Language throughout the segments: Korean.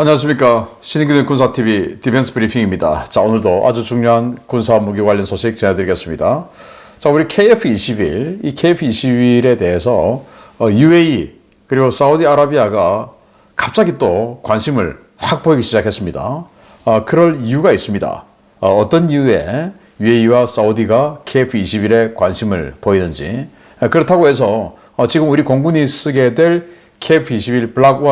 안녕하십니까 신인기준 군사TV 디펜스 브리핑입니다. 자 오늘도 아주 중요한 군사 무기 관련 소식 전해드리겠습니다. 자 우리 KF-21 이 KF-21에 대해서 어, UAE 그리고 사우디아라비아가 갑자기 또 관심을 확 보이기 시작했습니다. 어, 그럴 이유가 있습니다. 어, 떤 이유에 UAE와 사우디가 KF-21에 관심을 보이는지 어, 그렇다고 해서 어, 지금 우리 공군이 쓰게 될 KF-21 블락 1,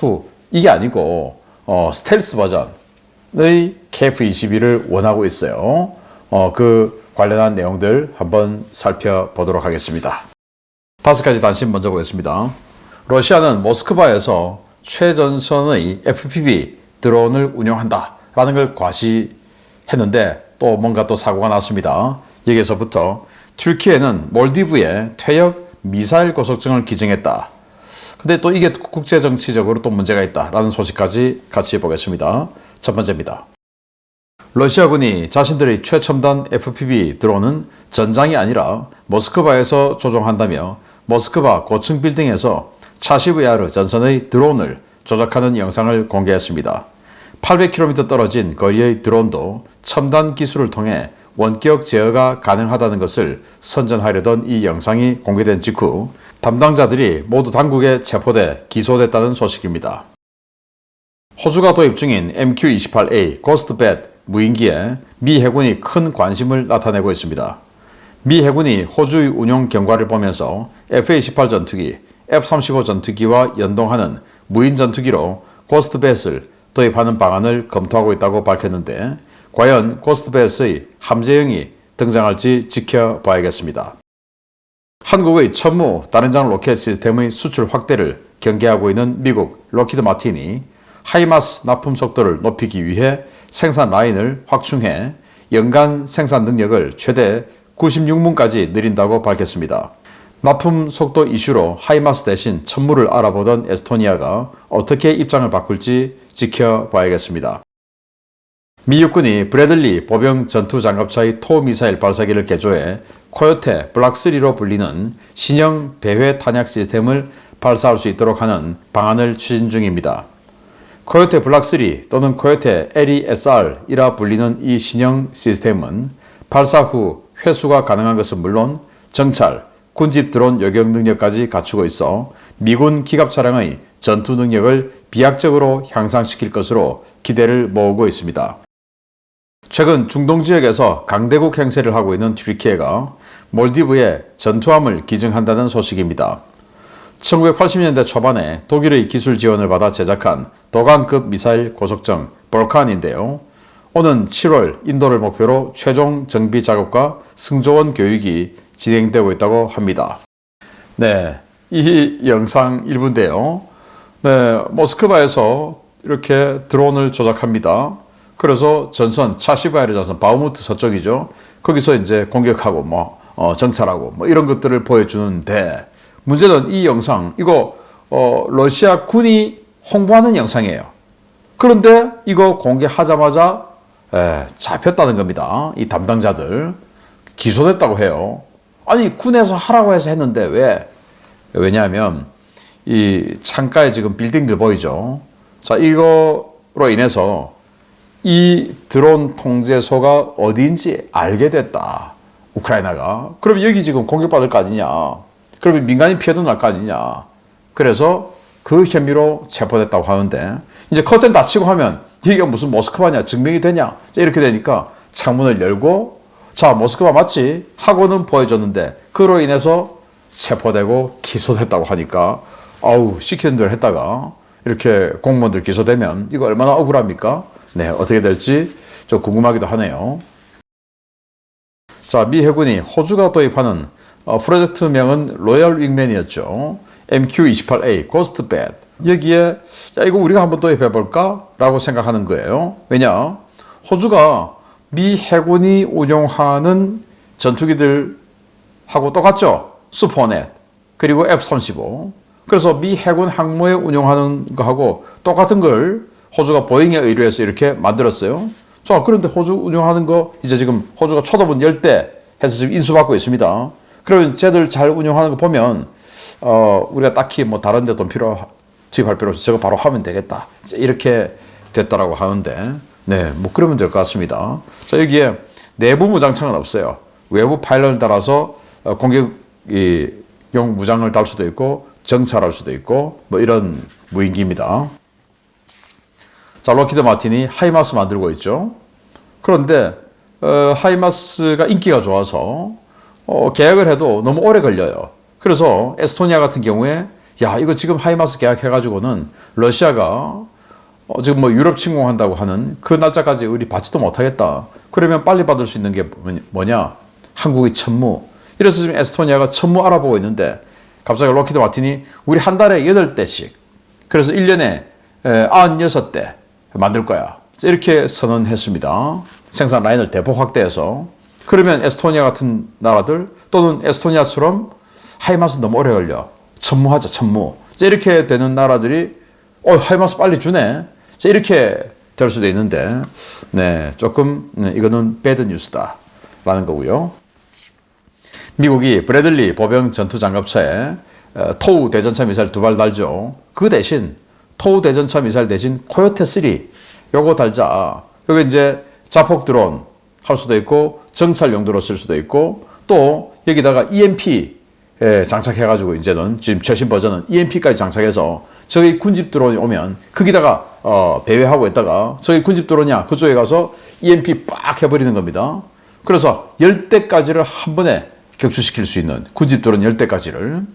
2 이게 아니고 어, 스텔스 버전의 KF-21을 원하고 있어요. 어, 그 관련한 내용들 한번 살펴보도록 하겠습니다. 다섯 가지 단신 먼저 보겠습니다. 러시아는 모스크바에서 최전선의 FPV 드론을 운용한다 라는 걸 과시했는데 또 뭔가 또 사고가 났습니다. 여기에서부터 튀르키예는 몰디브에 퇴역 미사일 고속정을 기증했다. 근데 또 이게 국제 정치적으로 또 문제가 있다라는 소식까지 같이 보겠습니다. 첫 번째입니다. 러시아군이 자신들의 최첨단 FPV 드론은 전장이 아니라 모스크바에서 조종한다며 모스크바 고층 빌딩에서 차시브야르 전선의 드론을 조작하는 영상을 공개했습니다. 800km 떨어진 거리의 드론도 첨단 기술을 통해 원격 제어가 가능하다는 것을 선전하려던 이 영상이 공개된 직후 담당자들이 모두 당국에 체포돼 기소됐다는 소식입니다. 호주가 도입 중인 MQ-28A 고스트뱃 무인기에 미 해군이 큰 관심을 나타내고 있습니다. 미 해군이 호주의 운용 경과를 보면서 F-18 전투기, F-35 전투기와 연동하는 무인 전투기로 고스트뱃을 도입하는 방안을 검토하고 있다고 밝혔는데 과연 고스트뱃의 함재형이 등장할지 지켜봐야겠습니다. 한국의 천무 다른장 로켓 시스템의 수출 확대를 경계하고 있는 미국 로키드 마틴이 하이마스 납품 속도를 높이기 위해 생산 라인을 확충해 연간 생산 능력을 최대 96문까지 늘린다고 밝혔습니다. 납품 속도 이슈로 하이마스 대신 천무를 알아보던 에스토니아가 어떻게 입장을 바꿀지 지켜봐야겠습니다. 미 육군이 브래들리 보병 전투 장갑차의 토미사일 발사기를 개조해 코요테 블락3로 불리는 신형 배회 탄약 시스템을 발사할 수 있도록 하는 방안을 추진 중입니다. 코요테 블락3 또는 코요테 LESR이라 불리는 이 신형 시스템은 발사 후 회수가 가능한 것은 물론 정찰, 군집 드론 요격 능력까지 갖추고 있어 미군 기갑 차량의 전투 능력을 비약적으로 향상시킬 것으로 기대를 모으고 있습니다. 최근 중동 지역에서 강대국 행세를 하고 있는 튀르키예가 몰디브에 전투함을 기증한다는 소식입니다. 1980년대 초반에 독일의 기술 지원을 받아 제작한 도강급 미사일 고속정 볼칸인데요. 오는 7월 인도를 목표로 최종 정비 작업과 승조원 교육이 진행되고 있다고 합니다. 네, 이 영상 일부인데요. 네, 모스크바에서 이렇게 드론을 조작합니다. 그래서 전선 차시바야르 전선 바우무트 서쪽이죠. 거기서 이제 공격하고 뭐 어, 정찰하고 뭐 이런 것들을 보여주는데 문제는 이 영상 이거 어, 러시아 군이 홍보하는 영상이에요. 그런데 이거 공개하자마자 에, 잡혔다는 겁니다. 이 담당자들 기소됐다고 해요. 아니 군에서 하라고 해서 했는데 왜? 왜냐하면 이 창가에 지금 빌딩들 보이죠. 자 이거로 인해서 이 드론 통제소가 어디인지 알게 됐다. 우크라이나가. 그럼 여기 지금 공격받을 거 아니냐. 그러면 민간인 피해도 날 거 아니냐. 그래서 그 혐의로 체포됐다고 하는데 이제 커튼 닫히고 하면 이게 무슨 모스크바냐 증명이 되냐 이렇게 되니까 창문을 열고 자 모스크바 맞지 하고는 보여줬는데 그로 인해서 체포되고 기소됐다고 하니까 아우 시키는 대로 했다가 이렇게 공무원들 기소되면 이거 얼마나 억울합니까? 네, 어떻게 될지 좀 궁금하기도 하네요. 자, 미 해군이 호주가 도입하는 어, 프로젝트명은 로얄 윙맨이었죠. MQ-28A 고스트뱃. 여기에 자, 이거 우리가 한번 도입해 볼까? 라고 생각하는 거예요. 왜냐? 호주가 미 해군이 운용하는 전투기들하고 똑같죠. 슈퍼넷 그리고 F-35. 그래서 미 해군 항모에 운용하는 거하고 똑같은 걸 호주가 보잉에 의뢰해서 이렇게 만들었어요. 자, 그런데 호주 운영하는 거 이제 지금 호주가 쳐다본 열대 해서 지금 인수받고 있습니다. 그러면 쟤들 잘 운영하는 거 보면 어, 우리가 딱히 뭐 다른 데 돈 필요 투입할 필요 없이 저거 바로 하면 되겠다. 이렇게 됐다라고 하는데, 네, 뭐 그러면 될 것 같습니다. 자, 여기에 내부 무장창은 없어요. 외부 파일런을 따라서 어, 공격용 무장을 달 수도 있고, 정찰할 수도 있고, 뭐 이런 무인기입니다. 자, 로키드 마틴이 하이마스 만들고 있죠. 그런데 어, 하이마스가 인기가 좋아서 어, 계약을 해도 너무 오래 걸려요. 그래서 에스토니아 같은 경우에 야 이거 지금 하이마스 계약해가지고는 러시아가 어, 지금 뭐 유럽 침공한다고 하는 그 날짜까지 우리 받지도 못하겠다. 그러면 빨리 받을 수 있는 게 뭐냐? 한국의 천무. 이래서 지금 에스토니아가 천무 알아보고 있는데 갑자기 로키드 마틴이 우리 한 달에 8대씩 그래서 1년에 96대 만들 거야. 이렇게 선언했습니다. 생산 라인을 대폭 확대해서 그러면 에스토니아 같은 나라들 또는 에스토니아처럼 하이마스 너무 오래 걸려. 천무하자 천무. 이렇게 되는 나라들이 어 하이마스 빨리 주네. 이렇게 될 수도 있는데 네 조금 네, 이거는 배드 뉴스다라는 거고요. 미국이 브래들리 보병 전투 장갑차에 어, 토우 대전차 미사일 두 발 달죠. 그 대신 토우 대전차 미사일 대신 코요테 3 요거 달자. 여기 이제 자폭 드론 할 수도 있고 정찰 용도로 쓸 수도 있고 또 여기다가 EMP 에 장착해가지고 이제는 지금 최신 버전은 EMP까지 장착해서 저기 군집 드론이 오면 거기다가 어 배회하고 있다가 저기 군집 드론이야 그쪽에 가서 EMP 빡 해버리는 겁니다. 그래서 10대까지를 한 번에 격추시킬 수 있는 군집 드론 10대까지를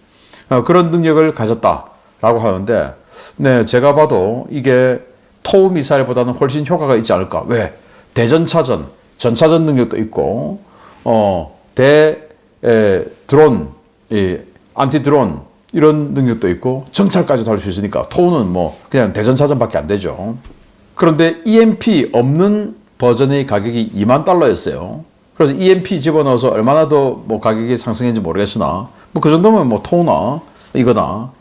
어, 그런 능력을 가졌다라고 하는데 네 제가 봐도 이게 토우 미사일보다는 훨씬 효과가 있지 않을까 왜 대전차전 전차전 능력도 있고 어대 드론 이 안티 드론 이런 능력도 있고 정찰까지도 할수 있으니까 토우는 뭐 그냥 대전차전밖에 안 되죠. 그런데 EMP 없는 버전의 가격이 2만 달러였어요. 그래서 EMP 집어넣어서 얼마나 더 뭐 가격이 상승했는지 모르겠으나 뭐 그 정도면 뭐 토우나 이거나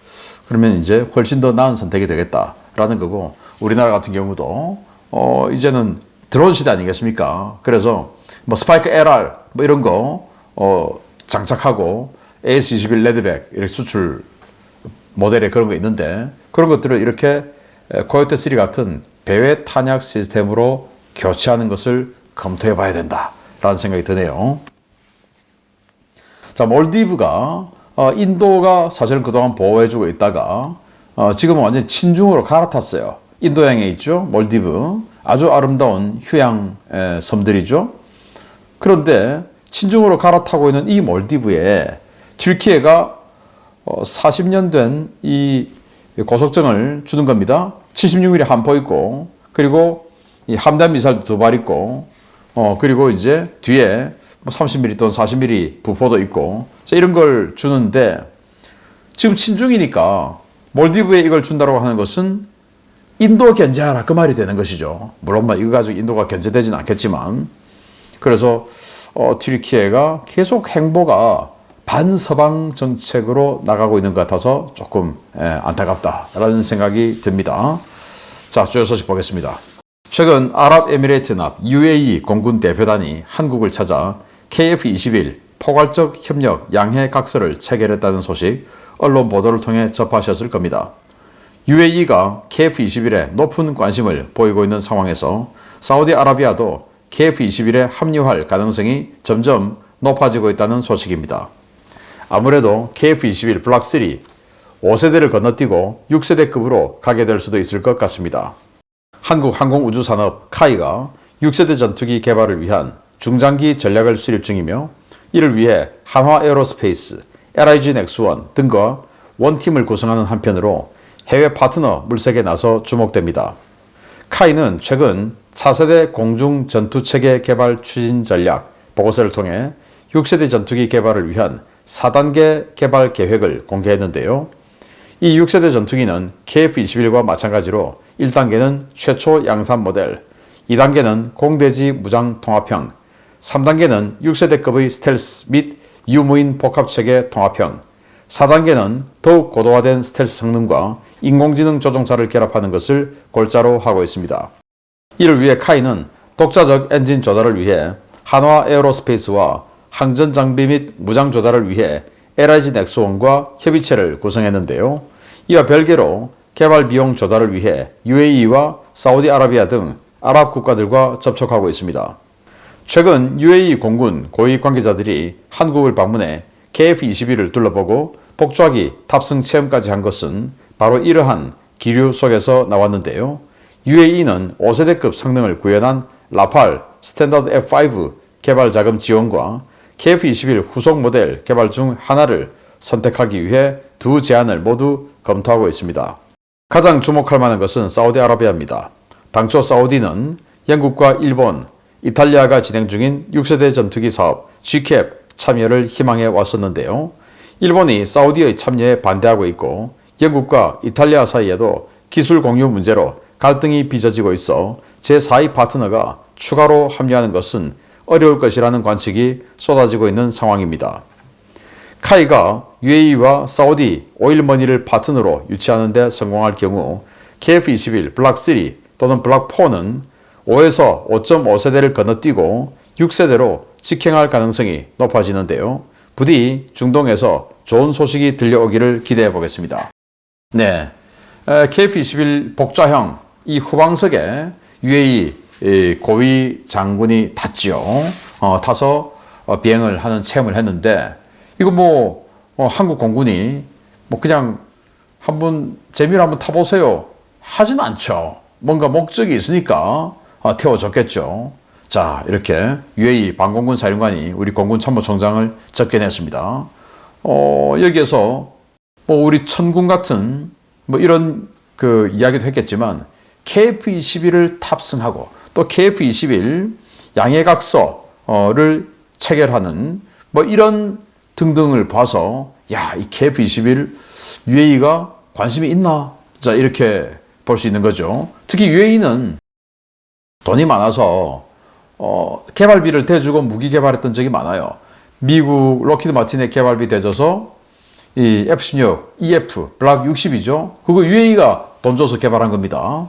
그러면 이제 훨씬 더 나은 선택이 되겠다라는 거고 우리나라 같은 경우도 어 이제는 드론 시대 아니겠습니까? 그래서 뭐 스파이크 LR 뭐 이런 거 어 장착하고 AS21 레드백 이렇게 수출 모델에 그런 거 있는데 그런 것들을 이렇게 코요테 3 같은 배회 탄약 시스템으로 교체하는 것을 검토해 봐야 된다라는 생각이 드네요. 자, 몰디브가 어, 인도가 사실은 그동안 보호해주고 있다가 어, 지금은 완전히 친중으로 갈아탔어요. 인도양에 있죠, 몰디브. 아주 아름다운 휴양 에, 섬들이죠. 그런데 친중으로 갈아타고 있는 이 몰디브에 튀르키예가 40년 된 이 고속정을 주는 겁니다. 76mm 함포 있고 그리고 이 함단 미사일도 두 발 있고 어 그리고 이제 뒤에 뭐 30mm 또는 40mm 부포도 있고 자, 이런 걸 주는데 지금 친중이니까 몰디브에 이걸 준다고 하는 것은 인도 견제하라 그 말이 되는 것이죠. 물론 뭐 이거 가지고 인도가 견제되진 않겠지만 그래서 어, 튀르키예가 계속 행보가 반서방 정책으로 나가고 있는 것 같아서 조금 에, 안타깝다라는 생각이 듭니다. 자, 주요 소식 보겠습니다. 최근 아랍에미레이트납 UAE 공군 대표단이 한국을 찾아 KF-21 포괄적 협력 양해 각서를 체결했다는 소식 언론 보도를 통해 접하셨을 겁니다. UAE가 KF-21에 높은 관심을 보이고 있는 상황에서 사우디아라비아도 KF-21에 합류할 가능성이 점점 높아지고 있다는 소식입니다. 아무래도 KF-21 블락 3 5세대를 건너뛰고 6세대급으로 가게 될 수도 있을 것 같습니다. 한국항공우주산업 카이가 6세대 전투기 개발을 위한 중장기 전략을 수립 중이며 이를 위해 한화 에어로스페이스, LIG 넥스원 등과 원팀을 구성하는 한편으로 해외 파트너 물색에 나서 주목됩니다. 카이는 최근 차세대 공중 전투체계 개발 추진 전략 보고서를 통해 6세대 전투기 개발을 위한 4단계 개발 계획을 공개했는데요. 이 6세대 전투기는 KF-21과 마찬가지로 1단계는 최초 양산 모델, 2단계는 공대지 무장 통합형, 3단계는 6세대급의 스텔스 및 유무인 복합체계 통합형, 4단계는 더욱 고도화된 스텔스 성능과 인공지능 조종차를 결합하는 것을 골자로 하고 있습니다. 이를 위해 카이는 독자적 엔진 조달을 위해 한화 에어로스페이스와 항전 장비 및 무장 조달을 위해 LIG 넥스원과 협의체를 구성했는데요. 이와 별개로 개발 비용 조달을 위해 UAE와 사우디아라비아 등 아랍 국가들과 접촉하고 있습니다. 최근 UAE 공군 고위 관계자들이 한국을 방문해 KF-21을 둘러보고 복좌기 탑승 체험까지 한 것은 바로 이러한 기류 속에서 나왔는데요. UAE는 5세대급 성능을 구현한 라팔 스탠다드 F5 개발 자금 지원과 KF-21 후속 모델 개발 중 하나를 선택하기 위해 두 제안을 모두 검토하고 있습니다. 가장 주목할 만한 것은 사우디아라비아입니다. 당초 사우디는 영국과 일본, 이탈리아가 진행 중인 6세대 전투기 사업 GCAP 참여를 희망해 왔었는데요. 일본이 사우디의 참여에 반대하고 있고 영국과 이탈리아 사이에도 기술 공유 문제로 갈등이 빚어지고 있어 제4위 파트너가 추가로 합류하는 것은 어려울 것이라는 관측이 쏟아지고 있는 상황입니다. 카이가 UAE와 사우디 오일머니를 파트너로 유치하는 데 성공할 경우 KF-21 블락 3 또는 블락 4는 5에서 5.5세대를 건너뛰고 6세대로 직행할 가능성이 높아지는데요. 부디 중동에서 좋은 소식이 들려오기를 기대해 보겠습니다. 네. KF-21 복좌형 이 후방석에 UAE 고위 장군이 탔지요. 어, 타서 어, 비행을 하는 체험을 했는데 이거 뭐 어, 한국 공군이 뭐 그냥 한번 재미로 한번 타보세요 하진 않죠. 뭔가 목적이 있으니까 어, 태워줬겠죠. 자 이렇게 UAE 방공군 사령관이 우리 공군 참모총장을 접견했습니다. 어, 여기에서 뭐 우리 천군 같은 뭐 이런 그 이야기도 했겠지만 KF-21을 탑승하고 또 KF-21 양해각서를 체결하는 뭐 이런 등등을 봐서 야, 이 KF-21 UAE가 관심이 있나? 자, 이렇게 볼 수 있는 거죠. 특히 UAE는 돈이 많아서 어, 개발비를 대주고 무기 개발했던 적이 많아요. 미국 로키드 마틴의 개발비 대줘서 이 F-16, EF, 블락 60이죠. 그거 UAE가 돈 줘서 개발한 겁니다.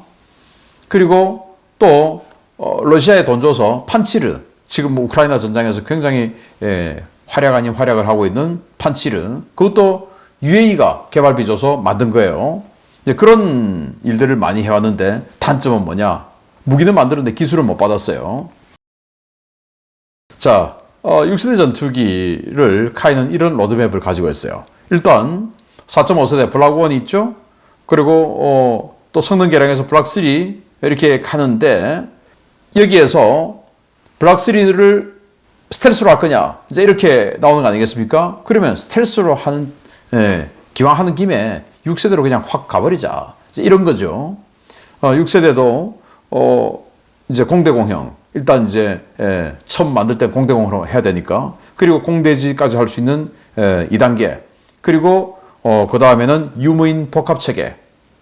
그리고 또 어, 러시아에 돈 줘서 판치르, 지금 뭐 우크라이나 전장에서 굉장히 예, 활약 아닌 활약을 하고 있는 판치르, 그것도 UAE가 개발비 줘서 만든 거예요. 이제 그런 일들을 많이 해왔는데 단점은 뭐냐? 무기는 만들었는데 기술은 못 받았어요. 자, 어, 6세대 전투기를 카이는 이런 로드맵을 가지고 있어요. 일단 4.5세대 블락 1이 있죠. 그리고 어, 또 성능 개량해서 블락 3 이렇게 가는데 여기에서 블락 3를 스텔스로 할 거냐 이제 이렇게 나오는 거 아니겠습니까? 그러면 스텔스로 하는 예, 기왕 하는 김에 6세대로 그냥 확 가버리자 이런 거죠. 어, 6세대도 어, 이제 공대공형. 일단 이제 예, 처음 만들 때 공대공으로 해야 되니까. 그리고 공대지까지 할 수 있는 예, 2단계. 그리고 어, 그 다음에는 유무인 복합 체계.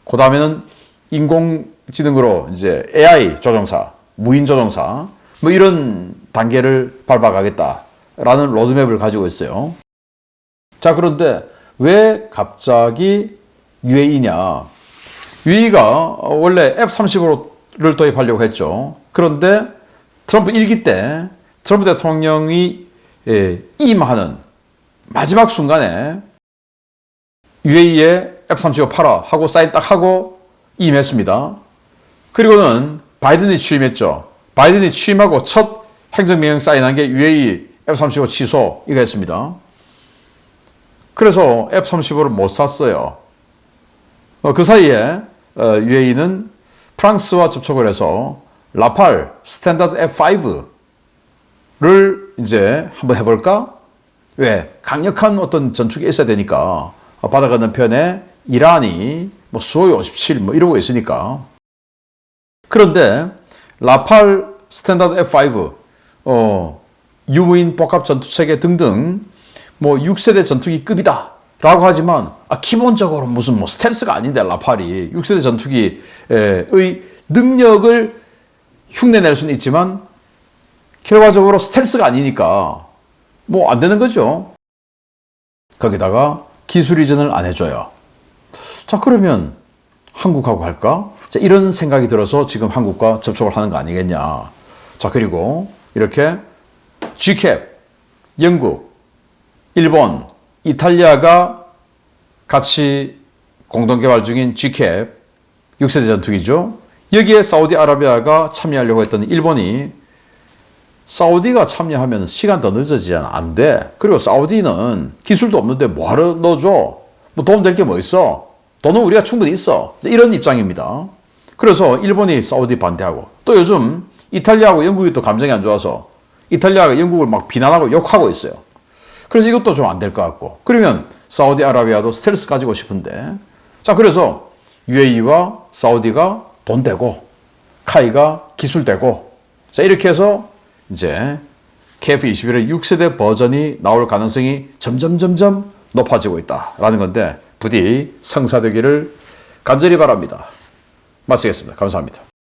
그 다음에는 인공지능으로 이제 AI 조종사 무인 조종사. 뭐 이런 단계를 밟아가겠다라는 로드맵을 가지고 있어요. 자 그런데 왜 갑자기 UAE냐? UAE가 원래 F-35 를 도입하려고 했죠. 그런데 트럼프 1기 때 트럼프 대통령이 예, 임하는 마지막 순간에 UAE에 F-35 팔아 하고 사인 딱 하고 임했습니다. 그리고는 바이든이 취임했죠. 바이든이 취임하고 첫 행정명령 사인한 게 UAE F-35 취소 이거 했습니다. 그래서 F-35를 못 샀어요. 어, 그 사이에 어, UAE는 프랑스와 접촉을 해서 라팔 스탠다드 F5를 이제 한번 해볼까? 왜? 강력한 어떤 전투기 있어야 되니까 바다 건너편에 이란이 뭐 수호이 57 뭐 이러고 있으니까 그런데 라팔 스탠다드 F5 어, 유무인 복합 전투체계 등등 뭐 6세대 전투기 급이다. 라고 하지만 아, 기본적으로 무슨 뭐 스텔스가 아닌데 라팔이 6세대 전투기의 능력을 흉내낼 수는 있지만 결과적으로 스텔스가 아니니까 뭐 안 되는 거죠. 거기다가 기술 이전을 안 해줘요. 자 그러면 한국하고 할까? 자, 이런 생각이 들어서 지금 한국과 접촉을 하는 거 아니겠냐. 자 그리고 이렇게 G캡, 영국, 일본, 이탈리아가 같이 공동 개발 중인 GCAP 6세대 전투기죠. 여기에 사우디아라비아가 참여하려고 했던 일본이 사우디가 참여하면 시간 더 늦어지잖아. 안 돼. 그리고 사우디는 기술도 없는데 뭐하러 넣어줘? 뭐 도움 될 게 뭐 있어? 돈은 우리가 충분히 있어. 이런 입장입니다. 그래서 일본이 사우디 반대하고 또 요즘 이탈리아하고 영국이 또 감정이 안 좋아서 이탈리아가 영국을 막 비난하고 욕하고 있어요. 그래서 이것도 좀 안 될 것 같고 그러면 사우디아라비아도 스텔스 가지고 싶은데 자 그래서 UAE와 사우디가 돈 대고 카이가 기술 대고 자 이렇게 해서 이제 KF21의 6세대 버전이 나올 가능성이 점점 점점 높아지고 있다라는 건데 부디 성사되기를 간절히 바랍니다. 마치겠습니다. 감사합니다.